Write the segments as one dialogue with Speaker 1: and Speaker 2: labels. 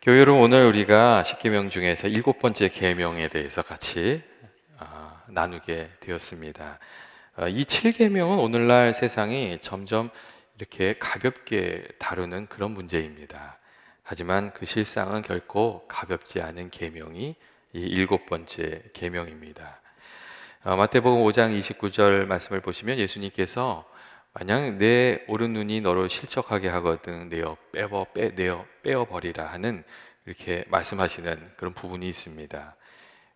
Speaker 1: 교회로 오늘 우리가 십계명 중에서 일곱 번째 계명에 대해서 같이 아, 나누게 되었습니다. 아, 이 칠계명은 오늘날 세상이 점점 이렇게 가볍게 다루는 그런 문제입니다. 하지만 그 실상은 결코 가볍지 않은 계명이 이 일곱 번째 계명입니다. 아, 마태복음 5장 29절 말씀을 보시면 예수님께서 만약 내 오른 눈이 너를 실족하게 하거든 내어 빼어 빼 내어 빼어 버리라 하는 이렇게 말씀하시는 그런 부분이 있습니다.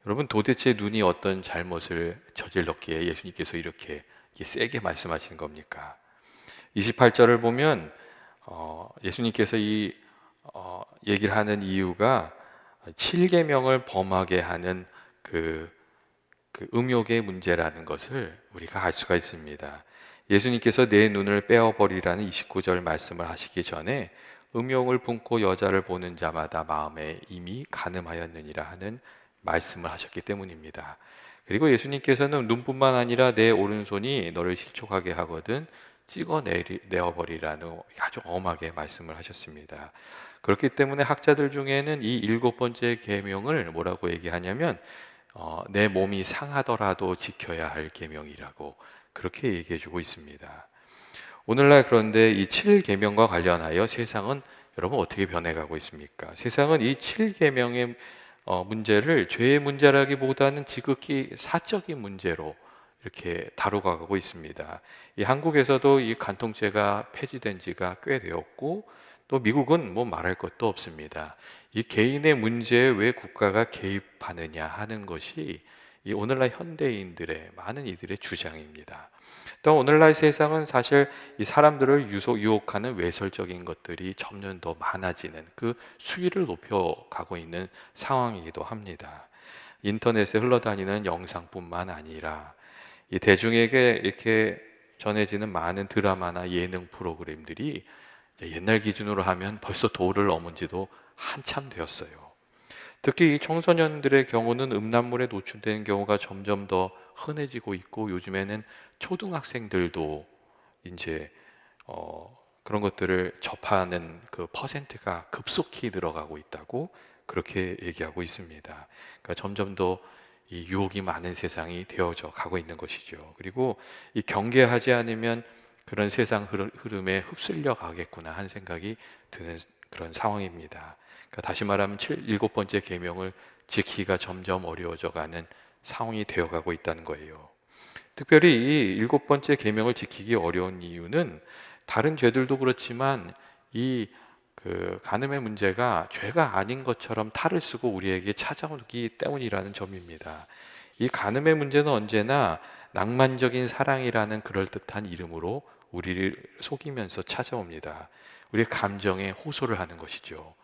Speaker 1: 여러분 도대체 눈이 어떤 잘못을 저질렀기에 예수님께서 이렇게, 이렇게 세게 말씀하시는 겁니까? 28절을 보면 어, 예수님께서 이 어, 얘기를 하는 이유가 7계명을 범하게 하는 그, 그 음욕의 문제라는 것을 우리가 알 수가 있습니다. 예수님께서 내 눈을 빼어버리라는 29절 말씀을 하시기 전에 음욕을 품고 여자를 보는 자마다 마음에 이미 가늠하였느니라 하는 말씀을 하셨기 때문입니다. 그리고 예수님께서는 눈뿐만 아니라 내 오른손이 너를 실족하게 하거든 찍어내어 버리라는 아주 엄하게 말씀을 하셨습니다. 그렇기 때문에 학자들 중에는 이 일곱 번째 계명을 뭐라고 얘기하냐면 어, 내 몸이 상하더라도 지켜야 할 계명이라고 그렇게 얘기해 주고 있습니다. 오늘날 그런데 이 7계명과 관련하여 세상은 여러분 어떻게 변해가고 있습니까? 세상은 이 7계명의 어, 문제를 죄의 문제라기보다는 지극히 사적인 문제로 이렇게 다루어가고 있습니다. 이 한국에서도 이 간통죄가 폐지된 지가 꽤 되었고 또 미국은 뭐 말할 것도 없습니다. 이 개인의 문제에 왜 국가가 개입하느냐 하는 것이 이 오늘날 현대인들의 많은 이들의 주장입니다. 또 오늘날 세상은 사실 이 사람들을 유속, 유혹하는 외설적인 것들이 점점 더 많아지는 그 수위를 높여가고 있는 상황이기도 합니다. 인터넷에 흘러다니는 영상뿐만 아니라 이 대중에게 이렇게 전해지는 많은 드라마나 예능 프로그램들이 옛날 기준으로 하면 벌써 도를 넘은 지도 한참 되었어요. 특히 청소년들의 경우는 음란물에 노출되는 경우가 점점 더 흔해지고 있고 요즘에는 초등학생들도 이제 어 그런 것들을 접하는 그 퍼센트가 급속히 늘어가고 있다고 그렇게 얘기하고 있습니다. 그러니까 점점 더 이 유혹이 많은 세상이 되어져 가고 있는 것이죠. 그리고 이 경계하지 않으면 그런 세상 흐름에 흡쓸려 가겠구나 한 생각이 드는 그런 상황입니다. 그러니까 다시 말하면 7, 일곱 번째 계명을 지키기가 점점 어려워져 가는 상황이 되어 가고 있다는 거예요. 특별히 이 일곱 번째 계명을 지키기 어려운 이유는 다른 죄들도 그렇지만 이 그 간음의 문제가 죄가 아닌 것처럼 탈을 쓰고 우리에게 찾아오기 때문이라는 점입니다. 이 간음의 문제는 언제나 낭만적인 사랑이라는 그럴듯한 이름으로 우리를 속이면서 찾아옵니다. 우리의 감정에 호소를 하는 것이죠.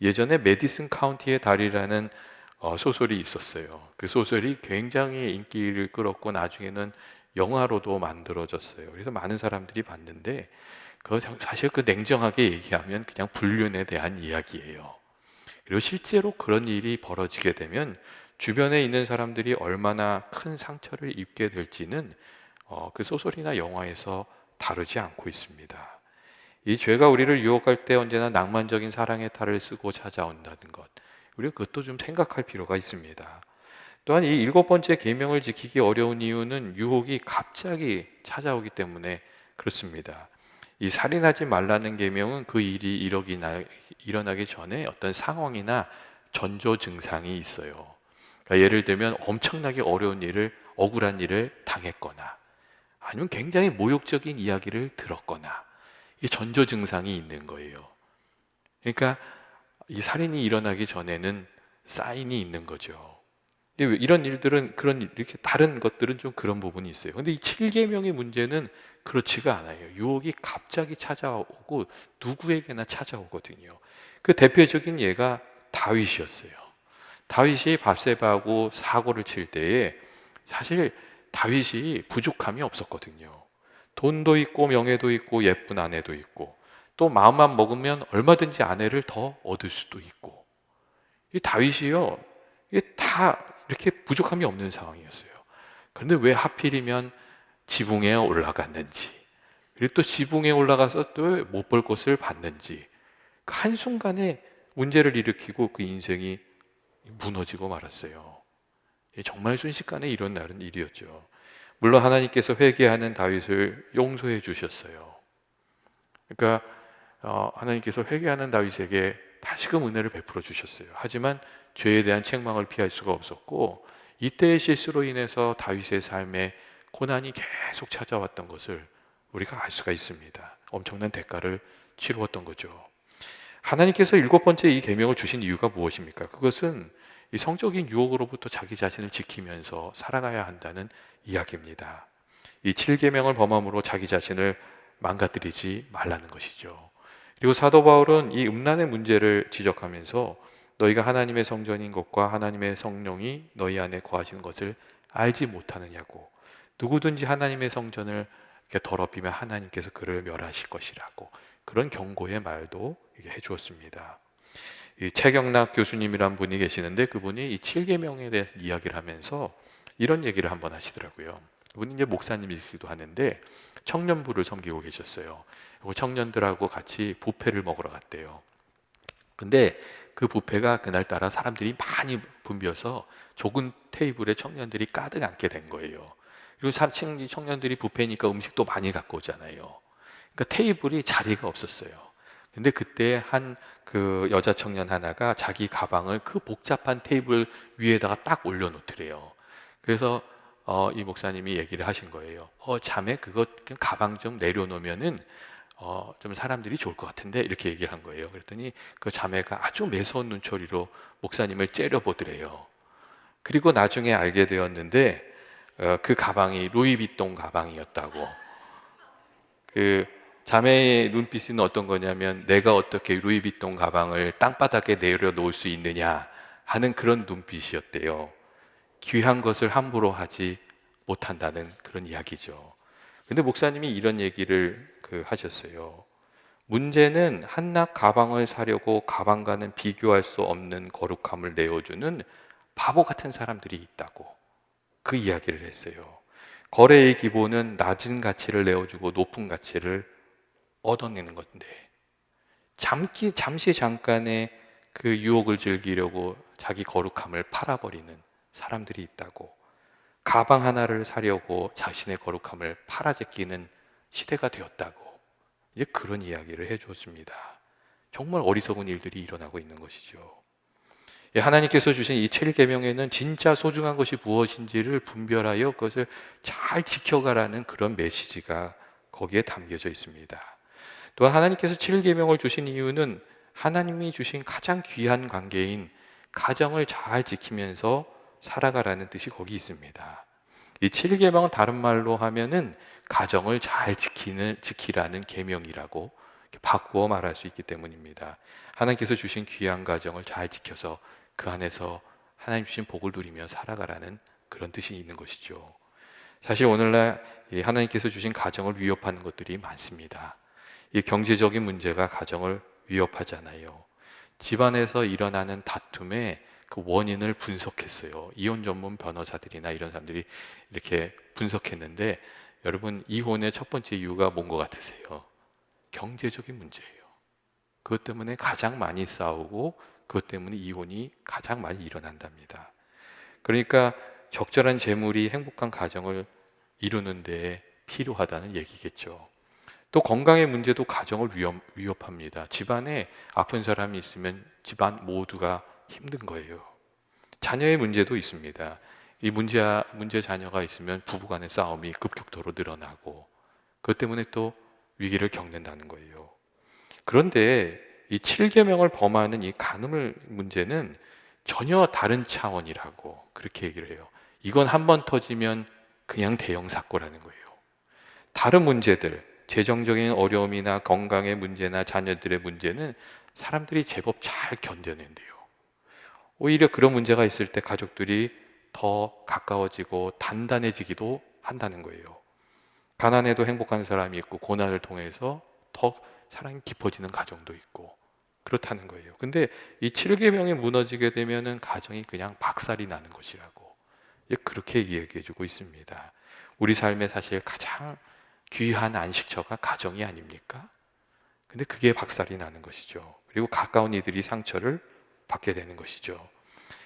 Speaker 1: 예전에 메디슨 카운티의 달이라는 어, 소설이 있었어요. 그 소설이 굉장히 인기를 끌었고 나중에는 영화로도 만들어졌어요. 그래서 많은 사람들이 봤는데 그 사실 그 냉정하게 얘기하면 그냥 불륜에 대한 이야기예요. 그리고 실제로 그런 일이 벌어지게 되면 주변에 있는 사람들이 얼마나 큰 상처를 입게 될지는 어, 그 소설이나 영화에서 다루지 않고 있습니다. 이 죄가 우리를 유혹할 때 언제나 낭만적인 사랑의 탈을 쓰고 찾아온다는 것. 우리가 그것도 좀 생각할 필요가 있습니다. 또한 이 일곱 번째 계명을 지키기 어려운 이유는 유혹이 갑자기 찾아오기 때문에 그렇습니다. 이 살인하지 말라는 계명은 그 일이 일어기 나, 일어나기 전에 어떤 상황이나 전조 증상이 있어요. 그러니까 예를 들면 엄청나게 어려운 일을 억울한 일을 당했거나 아니면 굉장히 모욕적인 이야기를 들었거나 이 전조 증상이 있는 거예요. 그러니까 이 살인이 일어나기 전에는 사인이 있는 거죠. 이런 일들은 그런 이렇게 다른 것들은 좀 그런 부분이 있어요. 근데 이 7계명의 문제는 그렇지가 않아요. 유혹이 갑자기 찾아오고 누구에게나 찾아오거든요. 그 대표적인 예가 다윗이었어요. 다윗이 밥세바하고 사고를 칠 때에 사실 다윗이 부족함이 없었거든요. 돈도 있고 명예도 있고 예쁜 아내도 있고 또 마음만 먹으면 얼마든지 아내를 더 얻을 수도 있고 이 다윗이요 이게 다 이렇게 부족함이 없는 상황이었어요. 그런데 왜 하필이면 지붕에 올라갔는지 그리고 또 지붕에 올라가서 또 못 볼 것을 봤는지 그 한순간에 문제를 일으키고 그 인생이 무너지고 말았어요. 정말 순식간에 일어나는 일이었죠. 물론 하나님께서 회개하는 다윗을 용서해 주셨어요. 그러니까 어, 하나님께서 회개하는 다윗에게 다시금 은혜를 베풀어 주셨어요. 하지만 죄에 대한 책망을 피할 수가 없었고 이때의 실수로 인해서 다윗의 삶에 고난이 계속 찾아왔던 것을 우리가 알 수가 있습니다. 엄청난 대가를 치루었던 거죠. 하나님께서 일곱 번째 이 계명을 주신 이유가 무엇입니까? 그것은 이 성적인 유혹으로부터 자기 자신을 지키면서 살아가야 한다는 이야기입니다. 이 7계명을 범함으로 자기 자신을 망가뜨리지 말라는 것이죠. 그리고 사도 바울은 이 음란의 문제를 지적하면서 너희가 하나님의 성전인 것과 하나님의 성령이 너희 안에 거하시는 것을 알지 못하느냐고 누구든지 하나님의 성전을 더럽히면 하나님께서 그를 멸하실 것이라고 그런 경고의 말도 해주었습니다. 이 최경락 교수님이란 분이 계시는데 그분이 이 7계명에 대해서 이야기를 하면서 이런 얘기를 한번 하시더라고요. 그분이 이제 목사님이시기도 하는데 청년부를 섬기고 계셨어요. 청년들하고 같이 부페를 먹으러 갔대요. 근데 그 부페가 그날따라 사람들이 많이 붐벼서 좁은 테이블에 청년들이 가득 앉게 된 거예요. 그리고 사칭 청년들이 부페니까 음식도 많이 갖고 오잖아요. 그러니까 테이블이 자리가 없었어요. 근데 그때 한 그 여자 청년 하나가 자기 가방을 그 복잡한 테이블 위에다가 딱 올려놓더래요. 그래서 어, 이 목사님이 얘기를 하신 거예요. 어, 자매 그거 가방 좀 내려놓으면은 어, 좀 사람들이 좋을 것 같은데 이렇게 얘기를 한 거예요. 그랬더니 그 자매가 아주 매서운 눈초리로 목사님을 째려보더래요. 그리고 나중에 알게 되었는데 어, 그 가방이 루이비통 가방이었다고. 그 자매의 눈빛은 어떤 거냐면 내가 어떻게 루이비통 가방을 땅바닥에 내려놓을 수 있느냐 하는 그런 눈빛이었대요. 귀한 것을 함부로 하지 못한다는 그런 이야기죠. 근데 목사님이 이런 얘기를 그 하셨어요. 문제는 한낱 가방을 사려고 가방과는 비교할 수 없는 거룩함을 내어주는 바보 같은 사람들이 있다고 그 이야기를 했어요. 거래의 기본은 낮은 가치를 내어주고 높은 가치를 얻어내는 건데 잠기, 잠시 잠깐의 그 유혹을 즐기려고 자기 거룩함을 팔아버리는 사람들이 있다고 가방 하나를 사려고 자신의 거룩함을 팔아제끼는 시대가 되었다고 이제 그런 이야기를 해주었습니다. 정말 어리석은 일들이 일어나고 있는 것이죠. 예, 하나님께서 주신 이 7계명에는 진짜 소중한 것이 무엇인지를 분별하여 그것을 잘 지켜가라는 그런 메시지가 거기에 담겨져 있습니다. 또한 하나님께서 7계명을 주신 이유는 하나님이 주신 가장 귀한 관계인 가정을 잘 지키면서 살아가라는 뜻이 거기 있습니다. 이 7계명은 다른 말로 하면은 가정을 잘 지키는 지키라는 계명이라고 바꾸어 말할 수 있기 때문입니다. 하나님께서 주신 귀한 가정을 잘 지켜서 그 안에서 하나님 주신 복을 누리며 살아가라는 그런 뜻이 있는 것이죠. 사실 오늘날 하나님께서 주신 가정을 위협하는 것들이 많습니다. 이 경제적인 문제가 가정을 위협하잖아요. 집안에서 일어나는 다툼에 그 원인을 분석했어요. 이혼 전문 변호사들이나 이런 사람들이 이렇게 분석했는데 여러분 이혼의 첫 번째 이유가 뭔 것 같으세요? 경제적인 문제예요. 그것 때문에 가장 많이 싸우고 그것 때문에 이혼이 가장 많이 일어난답니다. 그러니까 적절한 재물이 행복한 가정을 이루는 데 필요하다는 얘기겠죠. 또 건강의 문제도 가정을 위협, 위협합니다. 집안에 아픈 사람이 있으면 집안 모두가 힘든 거예요. 자녀의 문제도 있습니다. 이 문제, 문제 자녀가 있으면 부부 간의 싸움이 급격도로 늘어나고 그것 때문에 또 위기를 겪는다는 거예요. 그런데 이 7계명을 범하는 이 간음을 문제는 전혀 다른 차원이라고 그렇게 얘기를 해요. 이건 한 번 터지면 그냥 대형 사고라는 거예요. 다른 문제들, 재정적인 어려움이나 건강의 문제나 자녀들의 문제는 사람들이 제법 잘 견뎌낸대요. 오히려 그런 문제가 있을 때 가족들이 더 가까워지고 단단해지기도 한다는 거예요. 가난해도 행복한 사람이 있고 고난을 통해서 더 사랑이 깊어지는 가정도 있고 그렇다는 거예요. 근데 이 7계명이 무너지게 되면은 가정이 그냥 박살이 나는 것이라고 그렇게 이야기해 주고 있습니다. 우리 삶에 사실 가장 귀한 안식처가 가정이 아닙니까? 근데 그게 박살이 나는 것이죠. 그리고 가까운 이들이 상처를 받게 되는 것이죠.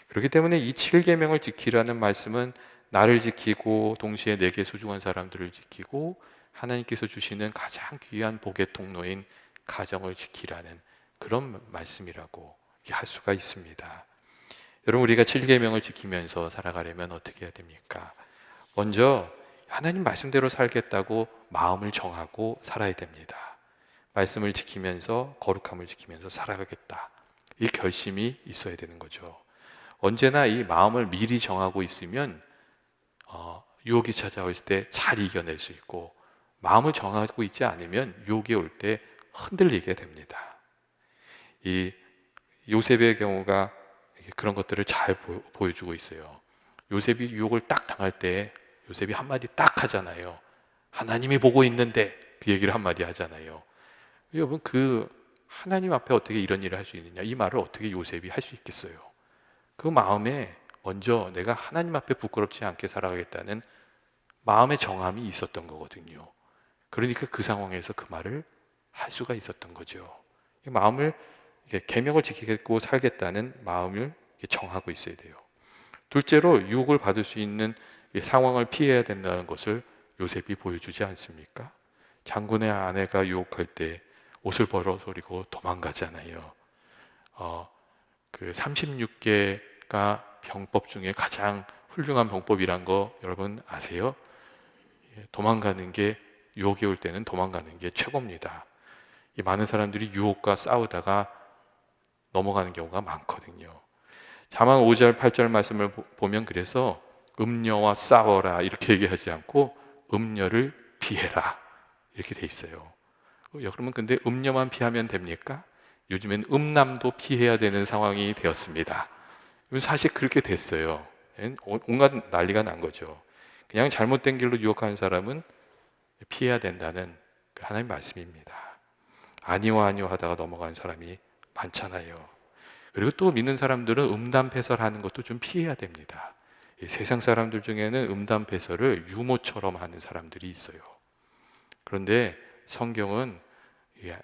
Speaker 1: 그렇기 때문에 이 7계명을 지키라는 말씀은 나를 지키고 동시에 내게 소중한 사람들을 지키고 하나님께서 주시는 가장 귀한 복의 통로인 가정을 지키라는 그런 말씀이라고 할 수가 있습니다. 여러분 우리가 7계명을 지키면서 살아가려면 어떻게 해야 됩니까? 먼저 하나님 말씀대로 살겠다고 마음을 정하고 살아야 됩니다. 말씀을 지키면서 거룩함을 지키면서 살아가겠다. 이 결심이 있어야 되는 거죠. 언제나 이 마음을 미리 정하고 있으면 어, 유혹이 찾아올 때 잘 이겨낼 수 있고 마음을 정하고 있지 않으면 유혹이 올 때 흔들리게 됩니다. 이 요셉의 경우가 그런 것들을 잘 보 여주고 있어요. 요셉이 유혹을 딱 당할 때 요셉이 한마디 딱 하잖아요. 하나님이 보고 있는데 그 얘기를 한마디 하잖아요. 여러분 그 하나님 앞에 어떻게 이런 일을 할 수 있느냐 이 말을 어떻게 요셉이 할 수 있겠어요? 그 마음에 먼저 내가 하나님 앞에 부끄럽지 않게 살아가겠다는 마음의 정함이 있었던 거거든요. 그러니까 그 상황에서 그 말을 할 수가 있었던 거죠. 마음을 계명을 지키겠고 살겠다는 마음을 정하고 있어야 돼요. 둘째로 유혹을 받을 수 있는 상황을 피해야 된다는 것을 요셉이 보여주지 않습니까? 장군의 아내가 유혹할 때 옷을 벌어버리고 도망가잖아요. 어, 그 36개가 병법 중에 가장 훌륭한 병법이란 거 여러분 아세요? 예, 도망가는 게 유혹이 올 때는 도망가는 게 최고입니다. 많은 사람들이 유혹과 싸우다가 넘어가는 경우가 많거든요. 자만 5절, 8절 말씀을 보면 그래서 음녀와 싸워라 이렇게 얘기하지 않고 음녀를 피해라 이렇게 돼 있어요. 그러면 근데 음녀만 피하면 됩니까? 요즘엔 음남도 피해야 되는 상황이 되었습니다. 사실 그렇게 됐어요. 온갖 난리가 난 거죠. 그냥 잘못된 길로 유혹하는 사람은 피해야 된다는 그 하나님 말씀입니다. 아니와 아니와 하다가 넘어가는 사람이 많잖아요. 그리고 또 믿는 사람들은 음담패설하는 것도 좀 피해야 됩니다. 세상 사람들 중에는 음담패설을 유모처럼 하는 사람들이 있어요. 그런데 성경은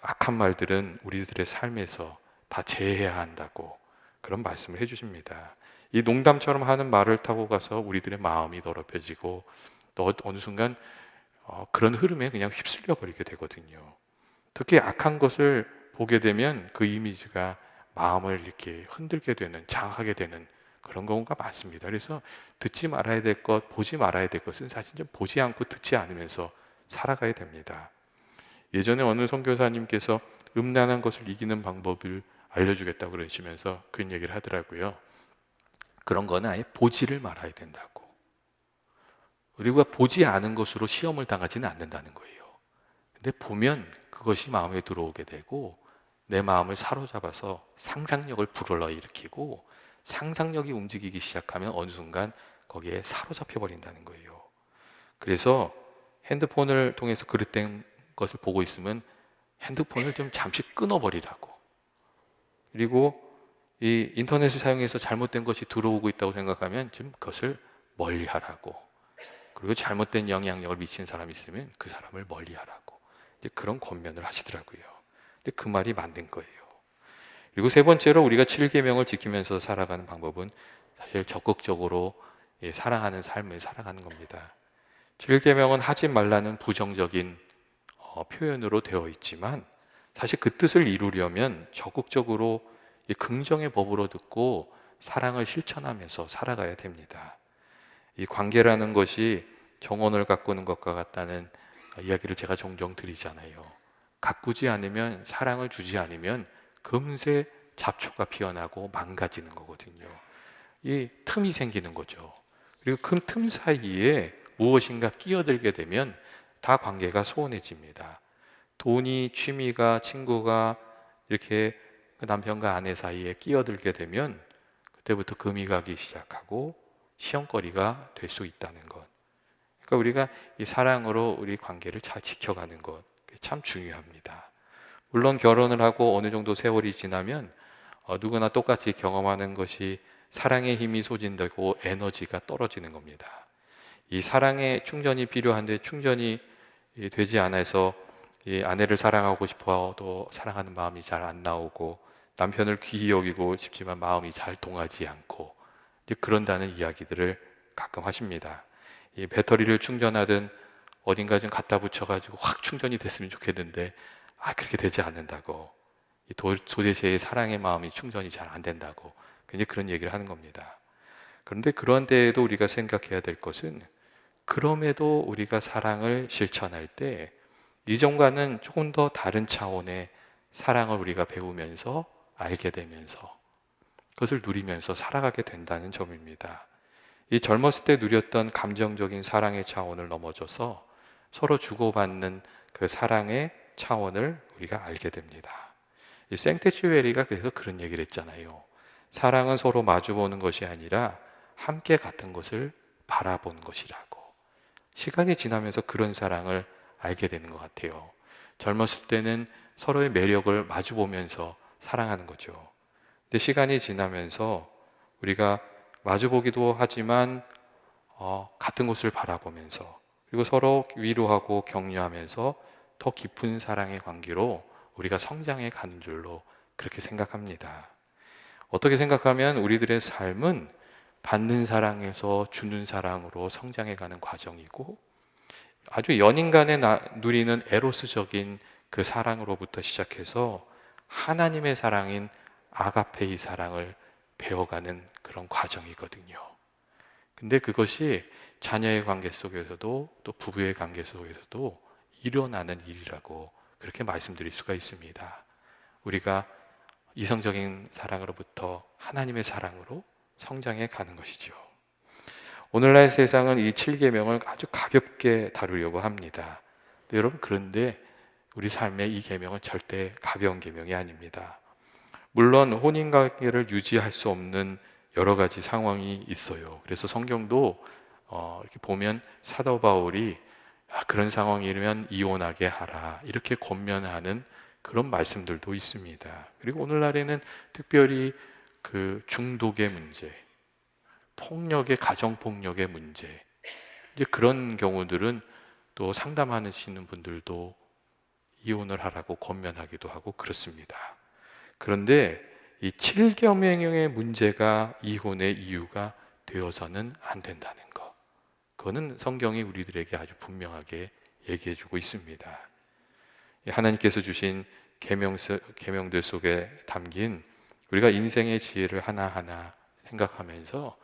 Speaker 1: 악한 말들은 우리들의 삶에서 다 제해야 한다고 그런 말씀을 해주십니다. 이 농담처럼 하는 말을 타고 가서 우리들의 마음이 더럽혀지고 또 어느 순간 어, 그런 흐름에 그냥 휩쓸려 버리게 되거든요. 특히 악한 것을 보게 되면 그 이미지가 마음을 이렇게 흔들게 되는, 장하게 되는 그런 경우가 많습니다. 그래서 듣지 말아야 될 것, 보지 말아야 될 것은 사실 좀 보지 않고 듣지 않으면서 살아가야 됩니다. 예전에 어느 선교사님께서 음란한 것을 이기는 방법을 알려주겠다고 그러시면서 그런 얘기를 하더라고요. 그런 거는 아예 보지를 말아야 된다고. 우리가 보지 않은 것으로 시험을 당하지는 않는다는 거예요. 근데 보면 그것이 마음에 들어오게 되고 내 마음을 사로잡아서 상상력을 불러일으키고 상상력이 움직이기 시작하면 어느 순간 거기에 사로잡혀 버린다는 거예요. 그래서 핸드폰을 통해서 그릇된 것을 보고 있으면 핸드폰을 좀 잠시 끊어버리라고. 그리고 이 인터넷을 사용해서 잘못된 것이 들어오고 있다고 생각하면 좀 그것을 멀리 하라고. 그리고 잘못된 영향력을 미치는 사람이 있으면 그 사람을 멀리 하라고. 이제 그런 권면을 하시더라고요. 근데 그 말이 맞는 거예요. 그리고 세 번째로 우리가 7계명을 지키면서 살아가는 방법은 사실 적극적으로 예, 사랑하는 삶을 살아가는 겁니다. 7계명은 하지 말라는 부정적인 어, 표현으로 되어 있지만 사실 그 뜻을 이루려면 적극적으로 긍정의 법으로 듣고 사랑을 실천하면서 살아가야 됩니다. 이 관계라는 것이 정원을 가꾸는 것과 같다는 이야기를 제가 종종 드리잖아요. 가꾸지 않으면 사랑을 주지 않으면 금세 잡초가 피어나고 망가지는 거거든요. 이 틈이 생기는 거죠. 그리고 그 틈 사이에 무엇인가 끼어들게 되면 다 관계가 소원해집니다. 돈이, 취미가, 친구가 이렇게 남편과 아내 사이에 끼어들게 되면 그때부터 금이 가기 시작하고 시험거리가 될 수 있다는 것. 그러니까 우리가 이 사랑으로 우리 관계를 잘 지켜가는 것 참 중요합니다. 물론 결혼을 하고 어느 정도 세월이 지나면 어, 누구나 똑같이 경험하는 것이 사랑의 힘이 소진되고 에너지가 떨어지는 겁니다. 이 사랑의 충전이 필요한데 충전이 되지 않아서 이 아내를 사랑하고 싶어도 사랑하는 마음이 잘 안 나오고 남편을 귀히 여기고 싶지만 마음이 잘 통하지 않고 그런다는 이야기들을 가끔 하십니다. 이 배터리를 충전하든 어딘가 좀 갖다 붙여가지고 확 충전이 됐으면 좋겠는데 아 그렇게 되지 않는다고 이 도, 도대체의 사랑의 마음이 충전이 잘 안 된다고 이제 그런 얘기를 하는 겁니다. 그런데 그런 데에도 우리가 생각해야 될 것은 그럼에도 우리가 사랑을 실천할 때 이전과는 조금 더 다른 차원의 사랑을 우리가 배우면서 알게 되면서 그것을 누리면서 살아가게 된다는 점입니다. 이 젊었을 때 누렸던 감정적인 사랑의 차원을 넘어져서 서로 주고받는 그 사랑의 차원을 우리가 알게 됩니다. 이 생테츄에리가 그래서 그런 얘기를 했잖아요. 사랑은 서로 마주보는 것이 아니라 함께 같은 것을 바라본 것이라고. 시간이 지나면서 그런 사랑을 알게 되는 것 같아요. 젊었을 때는 서로의 매력을 마주 보면서 사랑하는 거죠. 근데 시간이 지나면서 우리가 마주 보기도 하지만 어, 같은 곳을 바라보면서 그리고 서로 위로하고 격려하면서 더 깊은 사랑의 관계로 우리가 성장해 가는 줄로 그렇게 생각합니다. 어떻게 생각하면 우리들의 삶은 받는 사랑에서 주는 사랑으로 성장해 가는 과정이고 아주 연인 간에 나, 누리는 에로스적인 그 사랑으로부터 시작해서 하나님의 사랑인 아가페의 사랑을 배워가는 그런 과정이거든요. 근데 그것이 자녀의 관계 속에서도 또 부부의 관계 속에서도 일어나는 일이라고 그렇게 말씀드릴 수가 있습니다. 우리가 이성적인 사랑으로부터 하나님의 사랑으로 성장해 가는 것이죠. 오늘날 세상은 이 7계명을 아주 가볍게 다루려고 합니다. 여러분 그런데 우리 삶의 이 계명은 절대 가벼운 계명이 아닙니다. 물론 혼인 관계를 유지할 수 없는 여러 가지 상황이 있어요. 그래서 성경도 어, 이렇게 보면 사도 바울이 아, 그런 상황이면 이혼하게 하라 이렇게 권면하는 그런 말씀들도 있습니다. 그리고 오늘날에는 특별히 그 중독의 문제, 폭력의 가정 폭력의 문제, 이제 그런 경우들은 또 상담하시는 분들도 이혼을 하라고 권면하기도 하고 그렇습니다. 그런데 이 7계명의 문제가 이혼의 이유가 되어서는 안 된다는 것. 그거는 성경이 우리들에게 아주 분명하게 얘기해 주고 있습니다. 하나님께서 주신 계명, 계명들 속에 담긴 우리가 인생의 지혜를 하나하나 생각하면서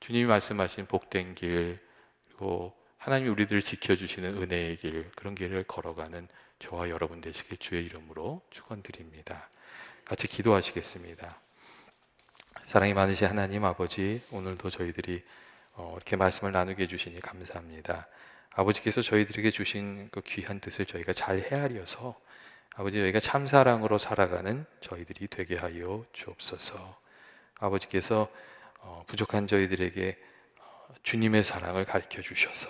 Speaker 1: 주님이 말씀하신 복된 길 그리고 하나님이 우리들을 지켜주시는 은혜의 길 그런 길을 걸어가는 저와 여러분 되시길 주의 이름으로 축원드립니다. 같이 기도하시겠습니다. 사랑이 많으신 하나님 아버지 오늘도 저희들이 어, 이렇게 말씀을 나누게 해주시니 감사합니다. 아버지께서 저희들에게 주신 그 귀한 뜻을 저희가 잘 헤아려서 아버지 저희가 참 사랑으로 살아가는 저희들이 되게 하여 주옵소서. 아버지께서 어, 부족한 저희들에게 어, 주님의 사랑을 가르쳐 주셔서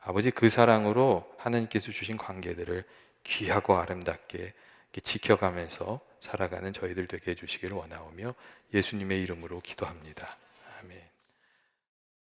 Speaker 1: 아버지 그 사랑으로 하나님께서 주신 관계들을 귀하고 아름답게 지켜가면서 살아가는 저희들 되게 해주시기를 원하오며 예수님의 이름으로 기도합니다. 아멘.